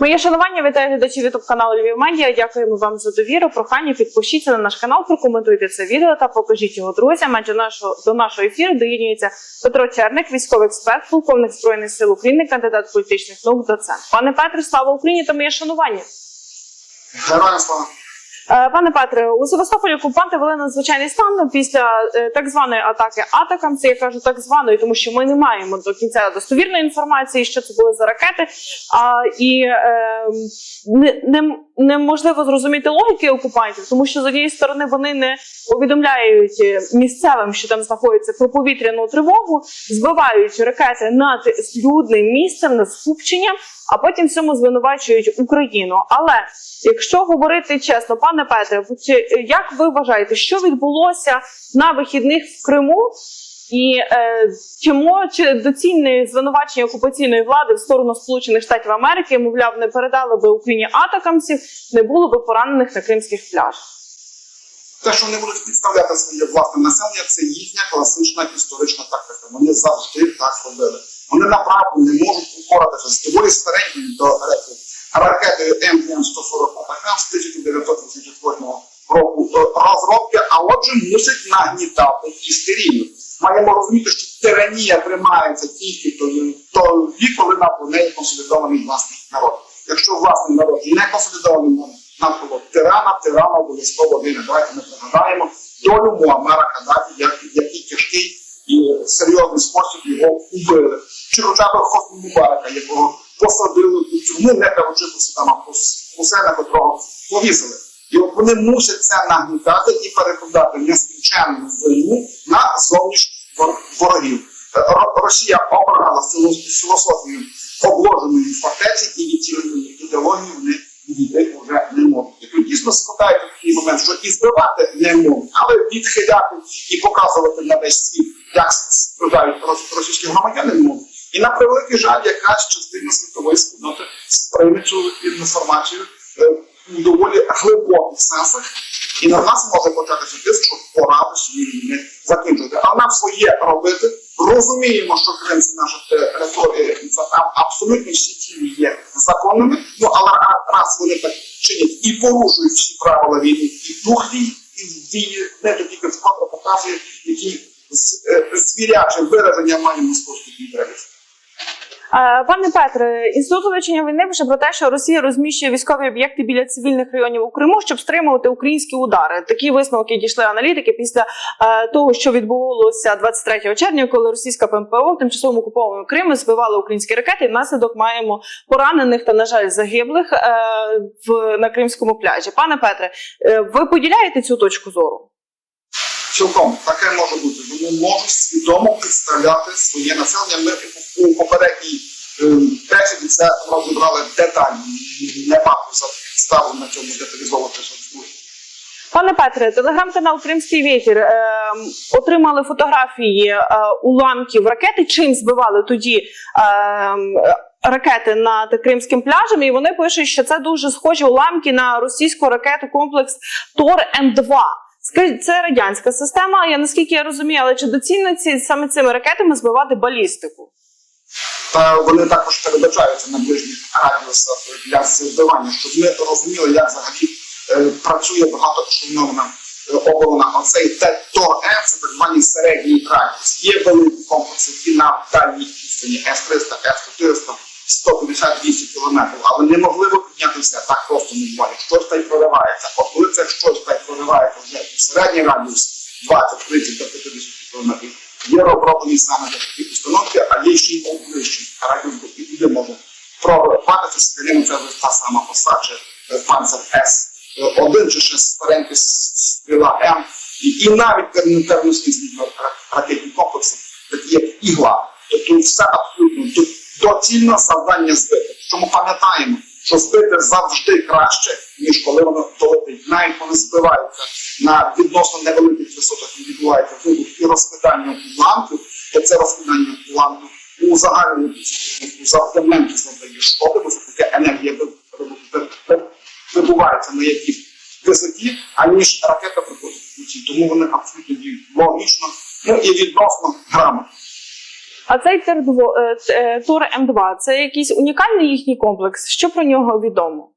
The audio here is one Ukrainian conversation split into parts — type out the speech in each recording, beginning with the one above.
Моє шанування вітаю глядачів youtube каналу Львів Медіа. Дякуємо вам за довіру. Прохання підпишіться на наш канал, прокоментуйте це відео та покажіть його друзям. Адже до нашого ефіру доєднюється Петро Черник, військовий експерт, полковник збройних сил України, кандидат політичних наук, доцент. Пане Петре, слава Україні та моє шанування. Героям слава. Е, Пане Петре, у Севастополі окупанти вели надзвичайний стан після е, так званої атаки атакам. Це я кажу так званої, тому що ми не маємо до кінця достовірної інформації, що це були за ракети. А і е, не, не, неможливо зрозуміти логіки окупантів, тому що з однієї сторони вони не повідомляють е, місцевим, що там знаходиться про повітряну тривогу, збивають ракети над людним місцем, над скупченням, а потім в цьому звинувачують Україну. Але Якщо говорити чесно, пане Петре, як ви вважаєте, що відбулося на вихідних в Криму? І е, чому чи доцільне звинувачення окупаційної влади в сторону Сполучених Штатів Америки, мовляв, не передали би Україні атакамців, не було би поранених на кримських пляжах? Те, що вони будуть підставляти своє власне населення, це їхня класична історична тактика. Вони завжди так робили. Вони направду не можуть упоратися з доволі старенькою до ракетою МГМ-140 АТК з 1988 року е, розробки, а отже мусить нагнітати істерію. Маємо розуміти, що тиранія тримається тільки тоді, коли навколо неї консолідований власний народ. Якщо власний народ не консолідований навколо тирана, тирана обов'язково винен. Давайте ми пригадаємо долю Муаммара Каддафі, як, який тяжкий і серйозний спосіб його убили. Чи хоча б Хосні Мубарака, якого посадили у тюрму, не кажучи про Саддама Хусейна, котрого повісили. І вони мусять це нагнітати і перекладати нескінченну війну на зовнішніх ворогів. Е, Росія обрала філософію обложеної фортеці і від цієї ідеології вони відійти вже не можуть. І тут дійсно складається такий момент, що і збивати не можуть, але відхиляти і показувати на весь світ, як страдають рос- російські громадяни не можуть. І на превеликий жаль, якась частина світової спільноти сприйме цю інформацію е, доволі глибоких сенсах, і на нас може початися тиск, що пора свої війни закінчити. А нам своє робити. Розуміємо, що Крим це наша територія, і абсолютно всі ті є законними. Ну але раз вони так чинять і порушують всі правила війни, і дух війни, і війни, не тільки вкотре показує, які е, звіряче вираження має московський імперіалізм. Пане Петре, інститут вивчення війни пише про те, що Росія розміщує військові об'єкти біля цивільних районів у Криму, щоб стримувати українські удари. Такі висновки дійшли аналітики після е, того, що відбувалося 23 червня, коли російська ПМПО тимчасово окупованому Криму збивала українські ракети. Внаслідок маємо поранених та на жаль загиблих е, в на кримському пляжі. Пане Петре, е, ви поділяєте цю точку зору? Цілком таке може бути. Вони можуть свідомо представляти своє населення. Ми у попередній е, бесіді це розібрали детально. Не варто за підставу на цьому деталізовувати що Пане Петре, телеграм-канал Кримський вітер е, отримали фотографії е, уламків ракети. Чим збивали тоді е, ракети над Кримським пляжем? І вони пишуть, що це дуже схожі уламки на російську ракету комплекс Тор М2. Скажіть, це радянська система. Я наскільки я розумію, але чи доцільно ці саме цими ракетами збивати балістику? Та вони також передбачаються на ближніх радіусах для збивання, щоб ми розуміли, як взагалі е, працює багатоешелонована е, оборона. Оцей ТОР-М, це так звані середній радіус. Є великі комплекси які на дальній відстані С-300, С-400, 150-200 кілометрів, але неможливо підняти все так просто не буває. Щось та й проривається. От коли це щось та й проривається вже середній радіус 20, 30 до 50 кілометрів, є розроблені саме для такі установки, а є ще й обвищені радіус, і туди може прориватися, скажімо, це та сама оса, чи панцер С. Один чи ще старенький стріла М, і, і навіть термоснісні ракетні комплекси, такі як ігла. Тобто все абсолютно до- доцільно завдання збити. Чому пам'ятаємо, що збити завжди краще, ніж коли воно долетить. Навіть коли збиваються на відносно невеликих висотах і відбувається вибух і розкидання уламків, то це розкидання уламків у загальному завжди завдає шкоди, бо це таке енергія ви- ви- ви- ви- вибувається на якій висоті, аніж ракета приходить в путі. Тому вони абсолютно логічно, ну і відносно грамотно. А цей Тир-2, е, е, тур М2 це якийсь унікальний їхній комплекс. Що про нього відомо?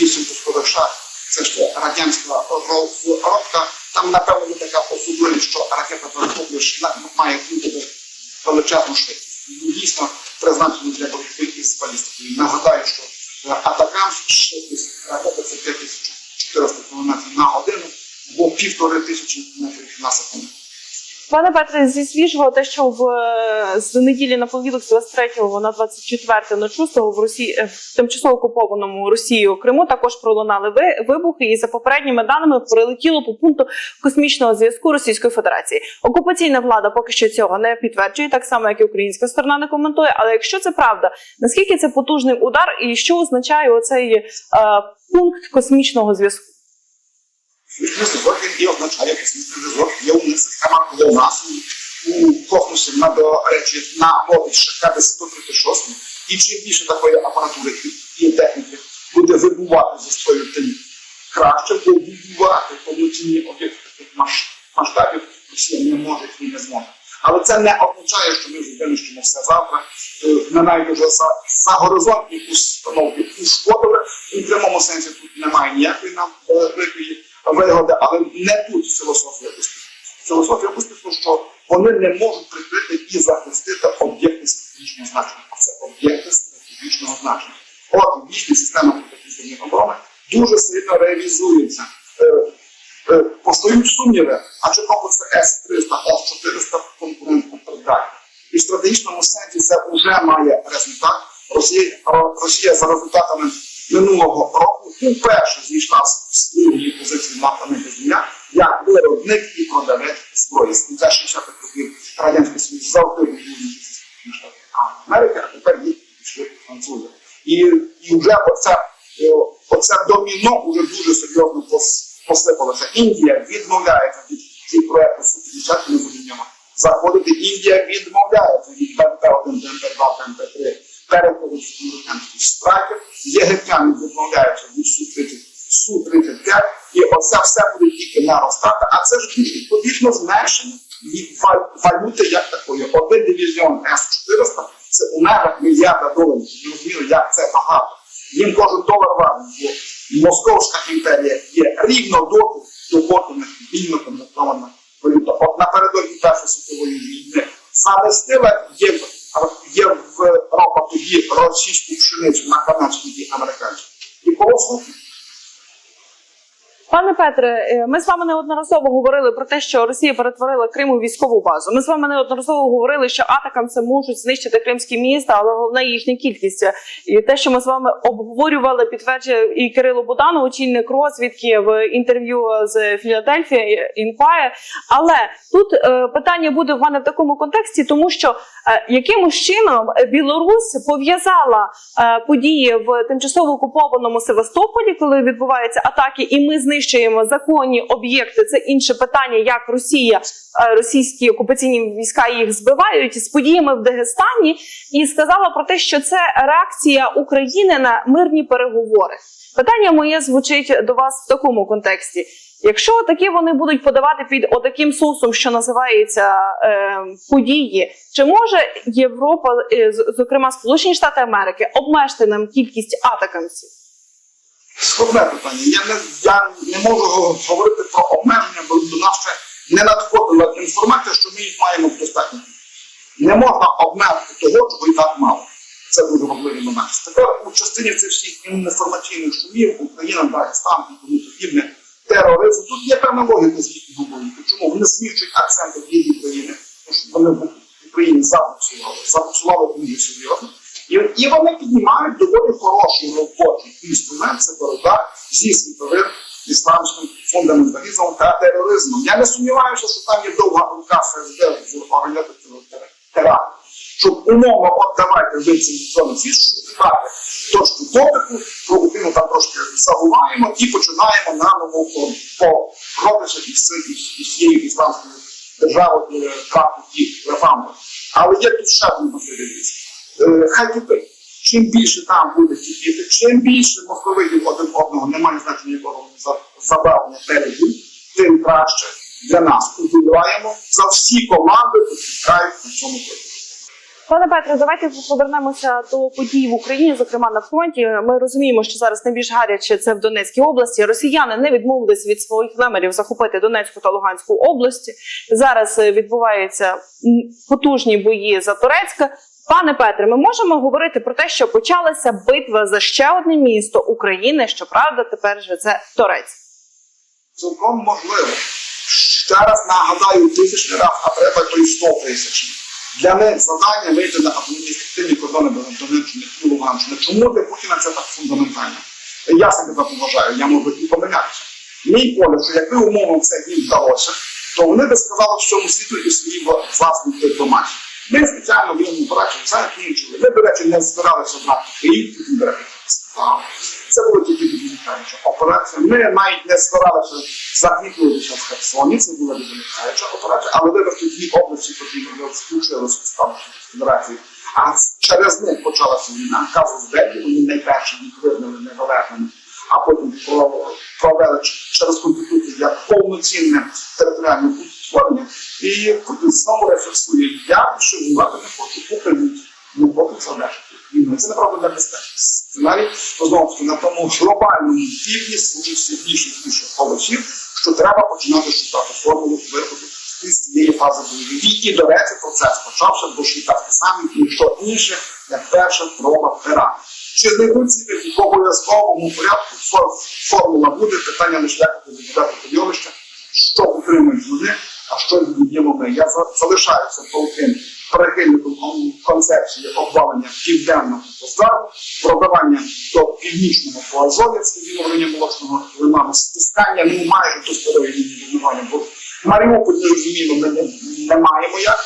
вісім пускових шар, це ще радянська розробка. Там, напевно, така особливість, що ракета перехоплюєш має бути величезну швидкість. І Дійсно призначені для боротьби із балістикою. Нагадаю, що е, атакам швидкість ракети це 5400 км на годину або півтори тисячі метрів на секунду. Пане Петре, зі свіжого, те, що в е, з неділі на понеділок, з 23 на 24 на 6 в Росії е, в тимчасово окупованому Росією Криму також пролунали ви- вибухи, і за попередніми даними прилетіло по пункту космічного зв'язку Російської Федерації. Окупаційна влада поки що цього не підтверджує, так само як і українська сторона не коментує. Але якщо це правда, наскільки це потужний удар, і що означає оцей е, пункт космічного зв'язку? Космічний зв'язок він і означає космічний зв'язок. Є у них система ГЛОНАСу у космосі на, до речі, на мові ШК 136. І чим більше такої апаратури і техніки буде вибувати за свою тим краще, бо будувати повноцінні об'єкти таких масштабів Росія не може і не зможе. Але це не означає, що ми винищимо все завтра. Е, Ми навіть вже за, за горизонтні установки ушкодили. У прямому сенсі тут немає ніякої нам великої але не тут філософія успіху. Філософія успіху, що вони не можуть прикрити і захистити об'єкти стратегічного значення. Це об'єкти стратегічного значення. От їхня система протиповітряної оборони дуже сильно реалізується. Е, е, Постають сумніви, а чи комплекси С-300, С-400 конкурентно придатні. І в стратегічному сенсі це вже має результат. Росія, Росія за результатами минулого року вперше зійшла з своєї позиції на планеті Земля як виробник і продавець зброї. З кінця 60-х років Радянський Союз завжди був Штати Америки, а тепер їх пішли французи. І, і вже оце, е, оце доміно вже дуже серйозно пос- посипалося. Індія відмовляється від, від проекту Су-50, ми будемо в ньому заходити. Індія відмовляється від БМП-1, БМП-2, БМП-3 переходить в американських страйків. Єгиптяни відмовляються від Су-30, Су-35, і оце все буде тільки наростати. А це ж відповідно зменшення валюти як такої. Один дивізіон С-400 це у межах мільярда доларів. Ви розуміли, як це багато. Їм кожен долар важливий, бо Московська імперія є рівно доти, доки не вільно конвертована валюта. От напередодні Першої світової війни замістила є в є в ропах тоді російську пшеницю на канадську і американській. І по Пане Петре, е, ми з вами неодноразово говорили про те, що Росія перетворила Крим у військову базу. Ми з вами неодноразово говорили, що атакам це можуть знищити кримські міста, але головне їхня кількість. І те, що ми з вами обговорювали, підтверджує і Кирило Буданов, очільник розвідки в інтерв'ю з Філадельфія Інквайр. Але тут е, питання буде в мене в такому контексті, тому що е, якимось чином Білорусь пов'язала події в тимчасово окупованому Севастополі, коли відбуваються атаки, і ми знищуємо законні об'єкти. Це інше питання, як Росія, е, російські окупаційні війська їх збивають з подіями в Дагестані, і сказала про те, що це реакція України на мирні переговори. Питання моє звучить до вас в такому контексті. Якщо такі вони будуть подавати під отаким соусом, що називається е, події, чи може Європа, е, зокрема Сполучені Штати Америки, обмежити нам кількість атакамців? Складне питання. Я не, я не можу говорити про обмеження, бо до нас ще не надходила інформація, що ми їх маємо в достатньо. Не можна обмежити того, чого і так мало. Це дуже важливий момент. Тепер у частині цих всіх інформаційних шумів, Україна, Дагестан і тому подібне, тероризм, тут є певна логіка з їхнього боку. Чому вони зміщують акценти від України, тому що вони в Україні забуксували, забуксували дуже серйозно. І, вони піднімають доволі хороший робочий інструмент, це боротьба зі світовим ісламським фундаменталізмом та тероризмом. Я не сумніваюся, що там є довга рука ФСБ в організації теракту. Щоб умовно, от давайте ви ці зони шукати точку дотику, про Україну там трошки забуваємо і починаємо наново по, робити із цією ісламською державою крапку і рефаму. Але є тут ще одна можливість. Е, кипить. Чим більше там буде кипіти, чим більше московитів один одного немає значення якого за- забавлення передів, тим краще. для нас. Вболіваємо за всі команди, які грають на цьому полі. Пане Петре, давайте повернемося до подій в Україні, зокрема на фронті. Ми розуміємо, що зараз найбільш гаряче це в Донецькій області. Росіяни не відмовились від своїх намірів захопити Донецьку та Луганську області. Зараз е, відбуваються потужні бої за Турецьке. Пане Петре, ми можемо говорити про те, що почалася битва за ще одне місто України. Щоправда, тепер же це Торець. Цілком можливо. Ще раз нагадаю тисячний раз, а треба то й 100 тисяч. Для них завдання вийти на адміністративні кордони Донеччини і Луганщини. Чому для Путіна це так фундаментально? Я себе так вважаю, я можу і помилятися. Мій погляд, що якби умовно це їм вдалося, то вони би сказали всьому світу і своїй власній дипломатії. Ми спеціально в йому операцію закінчили. Ми, до речі, не збиралися брати Київ, Путін бере сказав. Це було тільки відволікаюча операція. Ми навіть не збиралися закріплюватися в Херсоні, це була відволікаюча операція, але вибрати дві області, які ми включилися в стан федерації. А через них почалася війна. Казус Белі, вони найперші їх визнали незалежними, а потім провели через конституцію як повноцінне територіальне утворення. І Путін знову рефлексує. Я більше воювати не хочу, Україні не хочу залежати. Війни. Це направду небезпечний сценарій. Знову таки на тому глобальному півдні служиться більше і більше голосів, що треба починати шукати формулу виходу із цієї фази бойових дій. І, до речі, процес почався, бо що так само ніщо інше, як перша спроба пера. Чи знайдуться в обов'язковому порядку формула буде, питання лише буде додати поділище, що утримують вони, а що віддаємо ми. Я залишаюся полким прихильником концепції обвалення південного постару, пробивання до північного по Азові, відновлення молочного лиману, стискання ну майже до лінії відновлення. Бо Маріуполь не розуміємо, ми не, не маємо як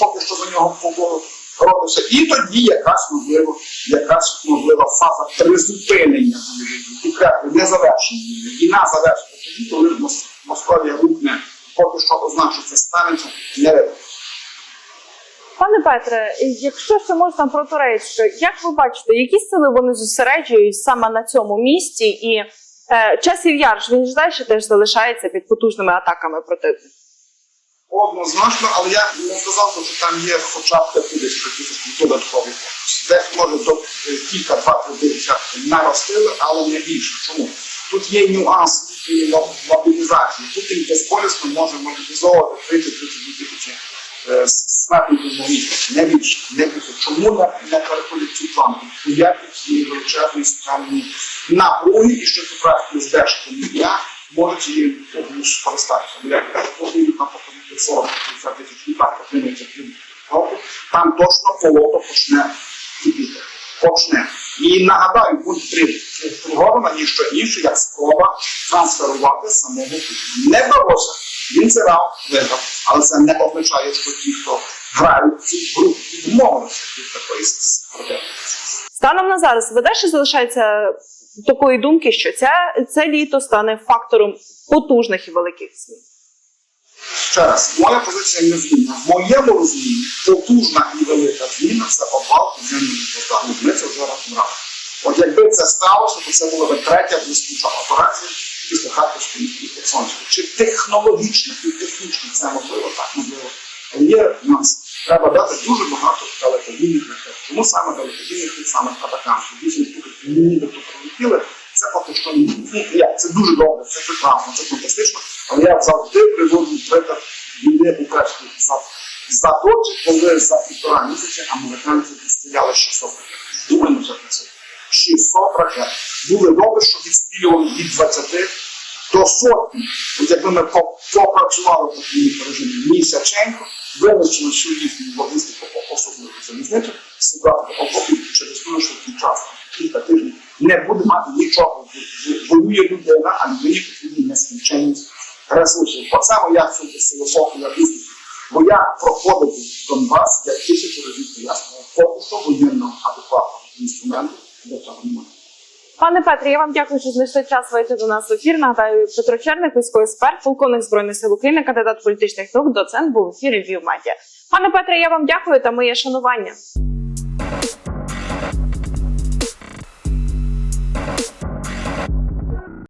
поки що за нього поборотися. І тоді якась можливо, якась можлива фаза призупинення бойових дій. Підкреслю, не завершення. війни. Війна завершиться тоді, коли Мос- Московія рухне, поки що означить станеться не видно. Пане Петре, якщо ще можна про Турецьке, як ви бачите, які сили вони зосереджують саме на цьому місті? І е, часів яр ж він ж далі теж залишається під потужними атаками противника. Однозначно, але я не сказав, що там є хоча б 50 тисяч додаткових. Десь може до е, кілька, два, три десятки наростили, але не більше. Чому? Тут є нюанс їхньої моб- мобілізації. Тут він безболісно може мобілізовувати 30-32 тисячі е, смертників на. Не більше. Не більше. Чому не, не переходять цю планку? Ніяких цієї величезної соціальної напруги і що поправки збережки я можуть її скористатися. Бо як кажуть, на походити 40 50 тисяч і отримується пів року, там точно болото почне кипіти. Почне. І нагадаю, пункт 3 Пригодина ніщо інше, як спроба трансферувати самого Путіна. Не вдалося. Він це раунд виграв, але це не означає, що ті, хто грають цю гру, відмовилися від такої спроби. Станом на зараз ви далі залишається такої думки, що це, це літо стане фактором потужних і великих змін. Ще раз, моя позиція незмінна. В моєму розумінні потужна і велика зміна це обвал підземного постару. Ми це вже розібрали. От якби це сталося, то це була б третя блискуча операція після Харківської і Херсонської. Чи технологічно і технічно це можливо? Так, можливо. Але є в нас. Треба дати дуже багато далекодійних ракет. Чому саме далекодійних тих самих атакамських? Вісім штук, які нібито прилетіли, це поки що ну, це дуже добре, це прекрасно, це фантастично. Але я завжди приводжу приклад війни у Перській за, за дочі, коли за півтора місяці американці відстріляли 600 ракет. Думаємо за це. 600 ракет. Дуже добре, що відстрілювали від 20 до сотні. От якби ми попрацювали в такому режимі місяченько, вивчили всю їхню логістику, особливо залізницю, зібрати окопів через дуже швидкий час, кілька тижнів, не буде мати нічого. Воює людина, а людині потрібні нескінченність ресурсів. Оце моя філософія успіху. Бо я проходив Донбас, я тисячу разів пояснював, поки що воєнного адекватного інструменту для цього немає. Пане Петре, я вам дякую, що знайшли час вийти до нас в ефір. Нагадаю, Петро Черник, військовий експерт, полковник збройних сил України, кандидат політичних наук, доцент був в ефірі Львів Медіа. Пане Петре, я вам дякую та моє шанування.